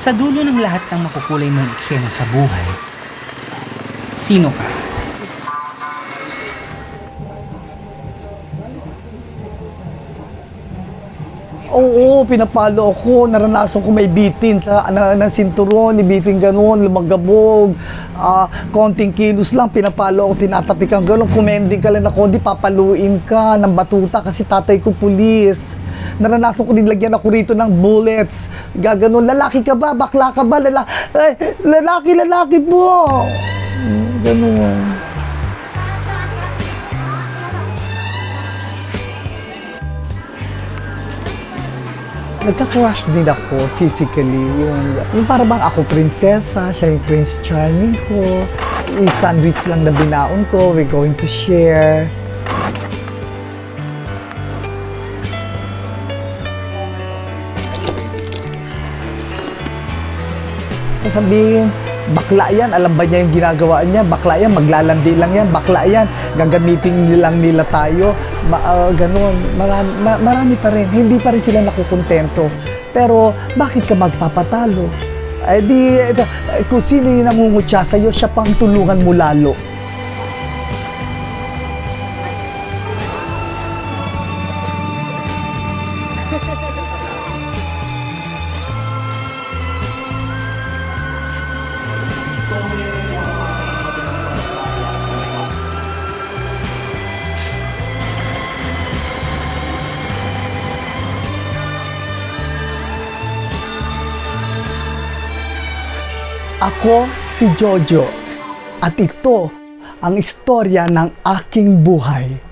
Sa dulo ng lahat ng makukulay mong eksena sa buhay, sino ka? Oo, pinapalo ako. Naranasan ko may bitin sa na, ng sinturon, bitin ganun, lumagabog. Ah, konting kilos lang, pinapalo ako, tinatapik ang ganun. Kumending ka lang ako, di papaluin ka ng batuta kasi tatay ko pulis. Naranasan ko din lagyan ako rito ng bullets. Gaganon, lalaki ka ba? Bakla ka ba? Lala Ay, lalaki, lalaki po! Hmm, Ganun. Nagka-crush din ako physically. Yung, yung para bang ako prinsesa, siya yung Prince Charming ko. Yung sandwich lang na binaon ko, we're going to share. Sasabihin, bakla yan, alam ba niya yung ginagawa niya? Bakla yan, maglalandi lang yan, bakla yan, gagamitin nilang nila tayo. Ma, ah, ganun, marami, ma- marami pa rin, hindi pa rin sila nakukontento. Pero bakit ka magpapatalo? Eh di, eh, kung sino yung nangungutya sa'yo, siya pang tulungan mo lalo. Ako si Jojo at ito ang istorya ng aking buhay.